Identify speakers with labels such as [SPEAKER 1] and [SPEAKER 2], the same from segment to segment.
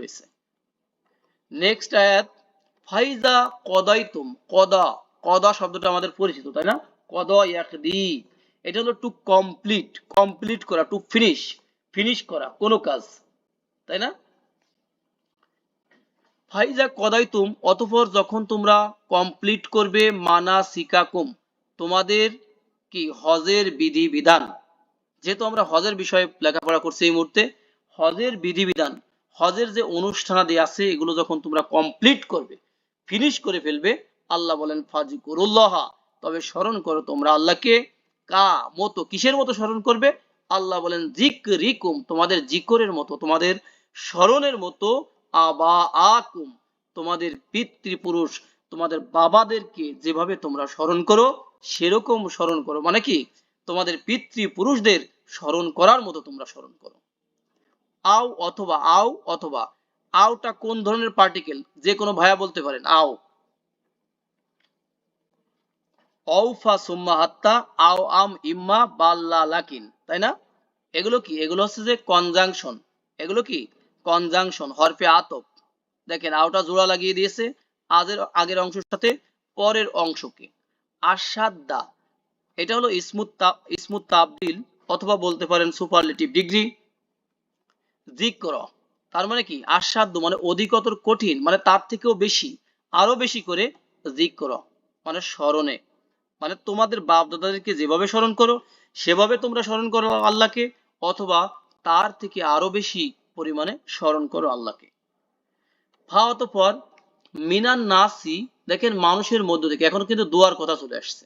[SPEAKER 1] হয়েছে। নেক্সট আয়াত, ফাইজা কদাইতুম, কদা কদা শব্দটা আমাদের পরিচিত, তাই না? কদ ইয়াকদি, এটা হলো টু কমপ্লিট কমপ্লিট করা টু ফিনিশ ফিনিশ করা, কোনো কাজ, তাই না? ফাইজা কদাইতুম, অতঃপর যখন তোমরা কমপ্লিট করবে, মানা সিকাকুম, তোমাদের কি হজের বিধি বিধান যেহেতু আমরা হজের বিষয়ে লেখাপড়া করছি এই মুহূর্তে, হজের বিধি বিধান হজের যে অনুষ্ঠানাদি আছে, এগুলো যখন তোমরা কমপ্লিট করবে ফিনিশ করে ফেলবে, আল্লাহ বলেন ফাজি করুল্লাহ তবে স্মরণ করো তোমরা আল্লাহকে কা মতো কিসের মতো স্মরণ করবে? আল্লাহ বলেন জিক রিকুম তোমাদের জিকরের মতো, তোমাদের স্মরণের মতো আবা আকুম তোমাদের পিতৃপুরুষ, তোমাদের বাবাদেরকে যেভাবে তোমরা স্মরণ করো, সেরকম স্মরণ করো। মানে কি? তোমাদের পিতৃপুরুষদের স্মরণ করার মতো তোমরা স্মরণ করো। আও অথবা আও অথবা আওটা কোন ধরনের পার্টিকেল যে কোনো ভাইয়া বলতে পারেন, আও। অউফা হাত্তা, আও আম ইম্মা বাল্লা লাকিন, তাই না? এগুলো কি? এগুলো হচ্ছে যে কনজাংশন এগুলো কি? কনজাংশন হরফে দেখেন, আওটা জোড়া লাগিয়ে দিয়েছে আগের আগের অংশের সাথে পরের অংশকে। আসাদ্দা এটা হলো স্মুথ স্মুথ তাবদিল, অথবা বলতে পারেন সুপারলেটিভ ডিগ্রি জিক্র তার মানে কি? আসাধ্য মানে অধিকতর কঠিন মানে তার থেকেও বেশি, আরও বেশি করে জিক্র মানে স্মরণে। মানে তোমাদের বাপ দাদাদেরকে যেভাবে স্মরণ করো, সেভাবে তোমরা স্মরণ করো আল্লাহকে, অথবা তার থেকে আরও বেশি পরিমাণে স্মরণ করো আল্লাহকে। ভাওয়াত পর মিনান নাসি, দেখেন মানুষের মধ্য থেকে, এখন কিন্তু দোয়ার কথা চলে আসছে।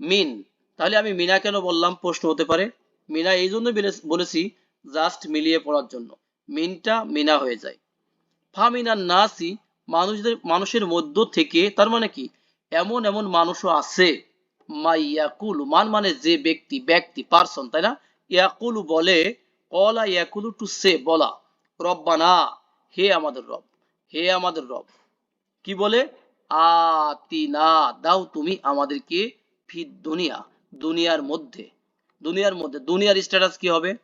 [SPEAKER 1] মিন, তাহলে আমি মিনা কেন বললাম? প্রশ্ন হতে পারে। মিনা এই জন্য বলেছি, জাস্ট মিলিয়ে পড়ার জন্য। মিনটা মিনা হয়ে যায়। ফামিনান নাসি মানুষদের, মানুষের মধ্য থেকে, তার মানে কি? এমন এমন মানুষও আছে। মা ইয়াকুলু, মান মানে যে ব্যক্তি ব্যক্তি পারসন তাই না? ইয়াকুলু বলে, কলা ইয়াকুলু টু সে, বলা, রব্বানা, হে আমাদের রব, হে আমাদের রব। কি বলে? আতিনা, দাও তুমি আমাদেরকে ফি দুনিয়া, দুনিয়ার মধ্যে। দুনিয়ার মধ্যে, দুনিয়ার স্ট্যাটাস কি হবে?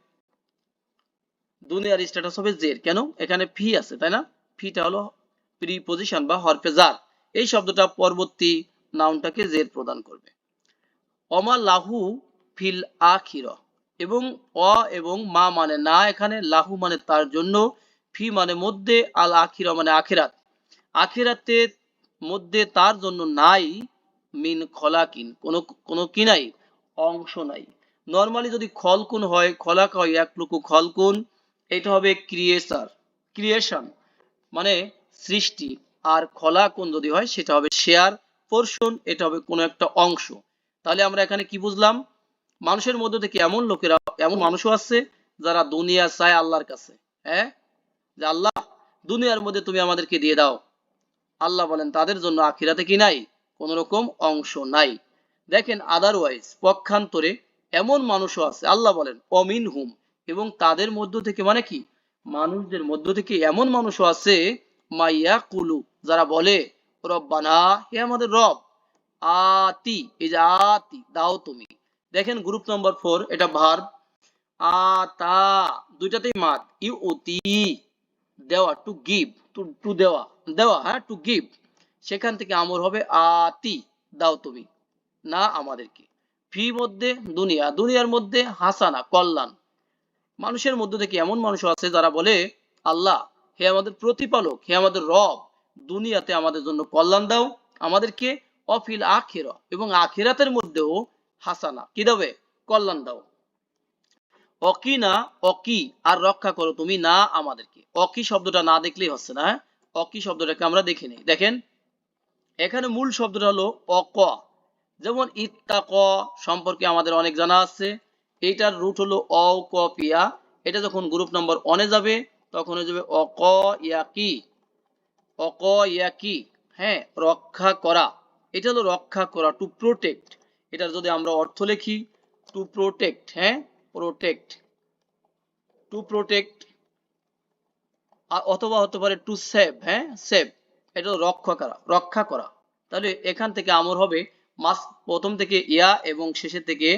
[SPEAKER 1] দুনিয়ার স্ট্যাটাস হবে জের কেন? এখানে ফি আছে, তাই না? ফিটা হলো প্রিপোজিশন বা হরফে জার এই শব্দটা পরবর্তী নাউনটাকে জের প্রদান করবে। অমা লাহু ফিল আখির, এবং অ এবং মা মানে না এখানে, লাহু মানে তার জন্য, ফি মানে মধ্যে, আল আখির মানে আখিরাত। আখিরাতের মধ্যে তার জন্য নাই, মিন খলাকিন, কোন কোন কি নাই? অংশ নাই। নর্মালি যদি খলকুন হয়, খলাক হয়, এক লুকু খলকুন এটা হবে ক্রিয়েসার ক্রিয়েশন মানে সৃষ্টি। আর খলাকুন যদি হয়, সেটা হবে শেয়ার পোর্শন এটা হবে কোনো একটা অংশ। তাহলে আমরা এখানে কি বুঝলাম? মানুষের মধ্যে থেকে এমন লোকেরা, এমন মানুষও আছে যারা দুনিয়া চায় আল্লাহর কাছে। হ্যাঁ? যে আল্লাহ, দুনিয়ার মধ্যে তুমি আমাদেরকে দিয়ে দাও। আল্লাহ বলেন, তাদের জন্য আখিরাতে কি নাই? কোন রকম অংশ নাই। দেখেন আদারওয়াইজ পক্ষান্তরে এমন মানুষও আছে। আল্লাহ বলেন অমিন হুম এবং তাদের মধ্য থেকে মানে কি? মানুষদের মধ্য থেকে এমন মানুষও আছে, মাইয়া কুলু, যারা বলে, রব্বানা, হে আমাদের রব, আতি, এই যে আতি, দাও তুমি। দেখেন গ্রুপ নম্বর ফোর এটা ভার্ব আতা, দুইটাতেই মাত, ইউ অতি দেওয়া টু গিভ টু টু দেওয়া দেওয়া হ্যাঁ টু গিভ সেখান থেকে আমর হবে আতি, দাও তুমি, না আমাদেরকে। ফি মধ্যে দুনিয়া, দুনিয়ার মধ্যে হাসানা, কল্যাণ মানুষের মধ্যে থেকে এমন মানুষ আছে যারা বলে, আল্লাহ, হে আমাদের প্রতিপালক, হে আমাদের রব, দুনিয়াতে আমাদের জন্য কল্যাণ দাও, আমাদেরকে অফিল আখের এবং আখিরাতের মধ্যেও হাসানা। কি দেবে কল্যাণ দাও। অকি না অকি, আর রক্ষা করো তুমি না আমাদেরকে। অকি শব্দটা না দেখলেই হচ্ছে না হ্যাঁ? অকি শব্দটাকে আমরা দেখে নিই। দেখেন, এখানে মূল শব্দটা হলো অক। যেমন ইত্তাক, সম্পর্কে আমাদের অনেক জানা আছে। এইটার রুট হলো অ, ক পিয়া এটা যখন গ্রুপ নম্বর অনে যাবে, তখন হয়ে যাবে অক ইয়াকি অক ইয়াকি হ্যাঁ রক্ষা করা। এটা হলো রক্ষা করা টু প্রোটেক্ট এটার যদি আমরা অর্থ লিখি টু প্রোটেক্ট হ্যাঁ প্রোটেক্ট টু প্রোটেক্ট অথবা হতে পারে টু সেভ হ্যাঁ সেভ এটা রক্ষা করা রক্ষা করা। তাহলে এখান থেকে আমর হবে, মাস প্রথম থেকে ইয়া এবং শেষের থেকে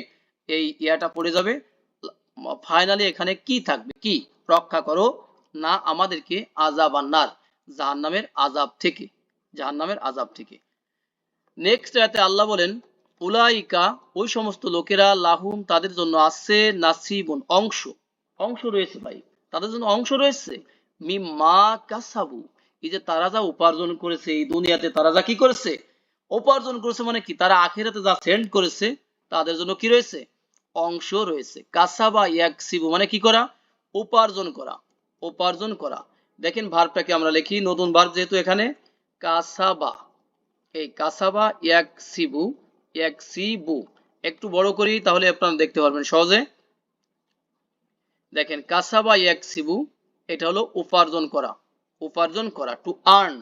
[SPEAKER 1] এই ইয়াটা পড়ে যাবে। ফাইনালি এখানে কি থাকবে? কি? রক্ষা করো না আমাদেরকে আজাব আন্নার জাহান্নামের আজাব থেকে, জাহান্নামের আজাব থেকে। নেক্সট আয়াতে আল্লাহ বলেন, উলাইকা, ওই সমস্ত লোকেরা লাহুম তাদের জন্য আছে নাসিবুন অংশ। অংশ রয়েছে ভাই। তাদের জন্য অংশ রয়েছে? মিম্মা কাসাবু। এই যে তারা যা উপার্জন করেছে এই দুনিয়াতে, তারা যা কি করেছে? উপার্জন করেছে মানে কি? তারা আখেরাতে যা সেন্ড করেছে, তাদের জন্য কি রয়েছে? অংশ রয়েছে। কাসাবা ইয়াকসিবু মানে কি করা? উপার্জন করা উপার্জন করা। দেখেন ভার্বটাকে আমরা লিখি, নতুন ভার্ব যেহেতু এখানে কাসাবা এই কাসাবা ইয়াকসিবু ইয়াকসিবু একটু বড় করি তাহলে আপনারা দেখতে পারবেন সহজে। দেখেন কাসাবা ইয়াকসিবু এটা হলো উপার্জন করা উপার্জন করা to earn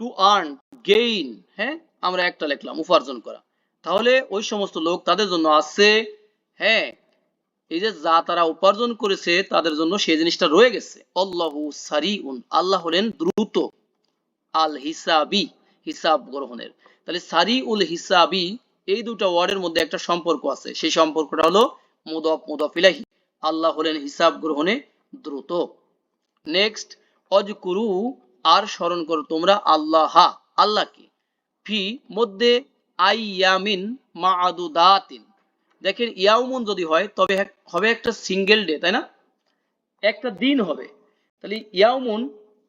[SPEAKER 1] to earn gain হ্যাঁ? আমরা একটা লিখলাম, উপার্জন করা। তাহলে ওই সমস্ত লোক তাদের জন্য আছে হ্যাঁ এই যে যা তারা উপার্জন করেছে তাদের জন্য সেই জিনিসটা রয়ে গেছে। আল্লাহু সারিউন, আল্লাহ হলেন দ্রুত আল হিসাবি হিসাব গ্রহণের। তাহলে সারি উল হিসাবি, এই দুটো ওয়ার্ডের মধ্যে একটা সম্পর্ক আছে। সেই সম্পর্কটা হলো মুদফ মুদফ ইলাহি আল্লাহ হলেন হিসাব গ্রহণে দ্রুত। নেক্সট অজ অজকুরু, আর স্মরণ করো তোমরা আল্লাহ, আল্লাহকে। ফি মধ্যে আইয়ামিন মাআদুদাতিন দেখেন, ইয়াউমুন যদি হয়, তবে হবে একটা সিঙ্গেল ডে, তাই না? একটা দিন হবে। তাহলে ইয়াউমুন,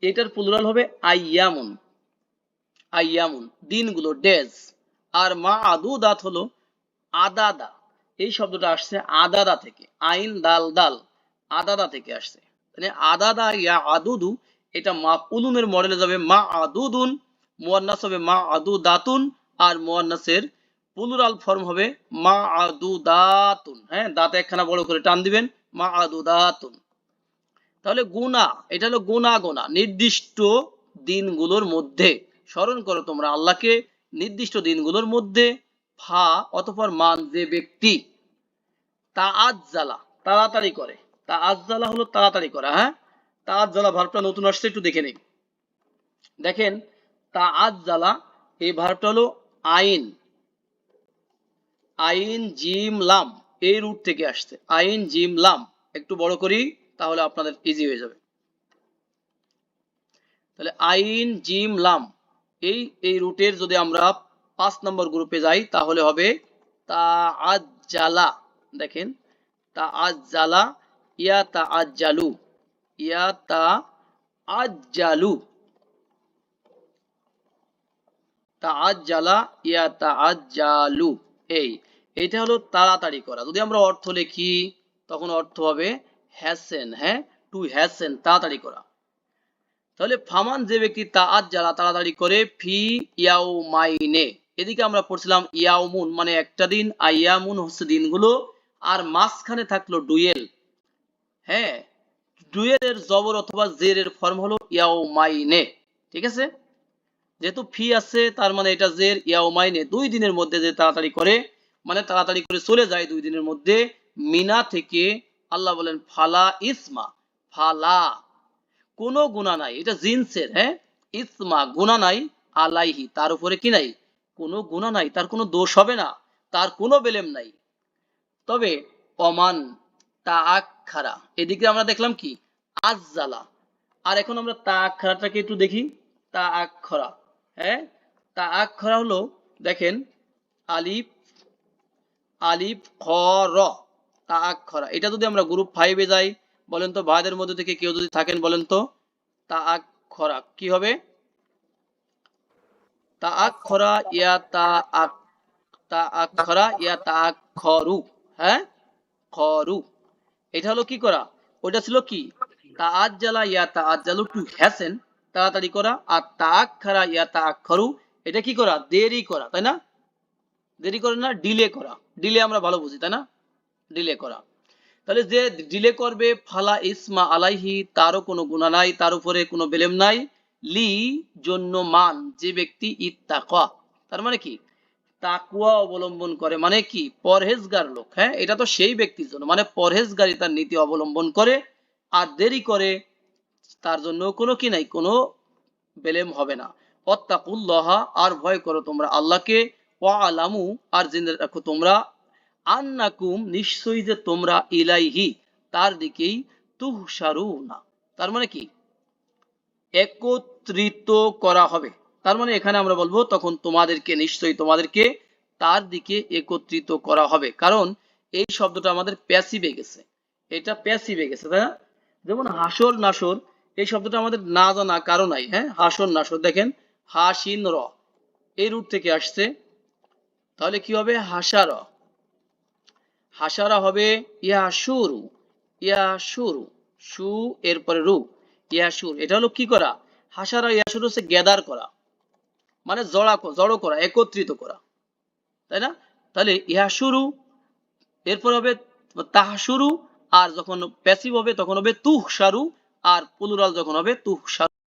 [SPEAKER 1] এটার প্লুরাল হবে আইয়ামুন। আইয়ামুন, দিনগুলো ডেজ আর মা আদু দাত হলো আদাদা। এই শব্দটা আসছে আদাদা থেকে। আইন, দাল দাল। আদাদা থেকে আসছে। মানে আদাদা ইয়া আদুদু, এটা মা উলুমের মডেলে যাবে মা আদুদুন, মুয়ান্নাস হবে মা আদু দাতুন আর মুয়ান্নাসের প্লুরাল ফর্ম হবে মা আদু দাতুন হ্যাঁ দাঁত একখানা বড় করে টান দিবেন মা আদু দাতুন তাহলে গুণা, এটা হলো গুণা গোনা নির্দিষ্ট দিনগুলোর মধ্যে। স্মরণ করো তোমরা আল্লাহকে, নির্দিষ্ট দিনগুলোর মধ্যে ফা অতঃপর মান যে ব্যক্তি তা আজ্জালা তাড়াতাড়ি করে। তা আজ্জালা হলো তাড়াতাড়ি করা হ্যাঁ? তা আজ্জালা ভার্বটা নতুন আসছে, একটু দেখে নিন দেখেন তা আজ্জালা এই ভার্বটা হলো আইন। আইন জিম লাম, এই রুট থেকে আসছে। আইন জিম লাম, একটু বড় করি, তাহলে আপনাদের ইজি হয়ে যাবে। তাহলে আইন জিম লাম, এই এই রুটের যদি আমরা পাঁচ নম্বর গ্রুপে যাই, তাহলে হবে তা আজ জালা দেখেন তা আজ্জালা ইয়া তা আজ্জালু ইয়া তা আজ্জালু তা আজ্জালা ইয়া তা আজ্জালু এই, এটা হলো তাড়াতাড়ি করা। যদি আমরা অর্থ লিখি, তখন অর্থ হবে হ্যাসেন হ্যাঁ? টু হ্যাসেন তাড়াতাড়ি করা। তাহলে ফামান যে ব্যক্তি তা আজ যারা তাড়াতাড়ি করে, ফি ইয়াও মাইনে এদিকে আমরা পড়ছিলাম ইয়াউমুন মানে একটা দিন আইয়ামুন হচ্ছে দিনগুলো, আর মাঝখানে থাকল ডুয়েল। হ্যাঁ? ডুয়েলের জবর অথবা জেরের ফর্ম হলো ইয়াও মাইনে ঠিক আছে? যেহেতু ফি আছে, তার মানে এটা জের ইয়াও মাইনে দুই দিনের মধ্যে যে তাড়াতাড়ি করে মানে তাড়াতাড়ি করে চলে যায় দুই দিনের মধ্যে, মিনা থেকে আল্লাহ বলেন, ফালা ইসমা, ফালা। কোনো গুণা নাই। এটা জিন্সের হ্যাঁ? ইসমা গুণা নাই, আলাইহি, তার উপরে কি নাই? কোনো গুণা নাই, তার কোনো দোষ হবে না, তার কোনো বেলেম নাই। তবে, অমান তা আখারা এদিকে আমরা দেখলাম কি? আজ্জালা। আর এখন আমরা তা আখারাটাকে একটু দেখি। তা আখরা হ্যাঁ? তা আখরা হলো, দেখেন, আলিফ আলিফ, খ, র, তা আখরা এটা যদি আমরা গ্রুপ ফাইভে যাই, বলেন তো ভাইদের মধ্যে থেকে কেউ যদি থাকেন, বলেন তো, তা আখরা কি হবে? তা আখরা ইয়া তা আক তা আখরা ইয়া তা খরু হ্যাঁ? খরু। এটা হলো কি করা? ওটা ছিল কি? তা আজ্জালা ইয়া তা আজ্জালু টু হ্যাসেন। তাড়াতাড়ি করা আর তা আখরা ইয়া তা আখরু এটা কি করা? দেরি করা, তাই না? দেরি করে না ডিলে করা। ডিলে আমরা ভালো বুঝি, তাই না? ডিলে করা। তাহলে যে ডিলে করবে, ফালা ইসমা আলাইহি, তারও কোনো গুণা নাই, তার উপরে কোনো বেলেম নাই। লি জন্য মান, যে ব্যক্তি ইত্তাকা তার মানে কি? তাকুয়া অবলম্বন করে মানে কি? পরহেজগার লোক হ্যাঁ? এটা তো সেই ব্যক্তির জন্য মানে পরহেজগারি তার নীতি অবলম্বন করে, আর দেরি করে তার জন্য কোনো কি নাই, কোনো বেলেম হবে না। অত্তাকুল্লাহা আর ভয় করো তোমরা আল্লাহকে। ওয়া আলামু আর জেনে রাখো তোমরা, আন্নাকুম, নিশ্চয়ই যে তোমরা ইলাইহি, তার দিকেই তুহসারু না তার মানে কি? একত্রিত করা হবে। তার মানে এখানে আমরা বলব, তখন তোমাদেরকে, নিশ্চয়ই তোমাদেরকে তার দিকে একত্রিত করা হবে। কারণ এই শব্দটা আমাদের প্যাসিভে গেছে। এটা প্যাসিভে গেছে, তাই না? যেমন হাসর নাসর এই শব্দটা আমাদের না জানা কারও নাই হ্যাঁ? হাসর নাসর দেখেন, হাসিন র, এই রুট থেকে আসছে। তাহলে কি হবে? হাসার। হাসারা হবে ইয়া শুরু ইয়া শুরু সু, এরপরে রু, ইয়াসুর। এটা হলো কি করা? হাসারা ইয়াসুর হচ্ছে গ্যাদার করা মানে জড়া জড়ো করা, একত্রিত করা, তাই না? তাহলে ইহাসুরু এরপর হবে তাহাসুরু, আর যখন প্যাসিভ হবে, তখন হবে তুহসারু আর প্লুরাল যখন হবে তুহসারু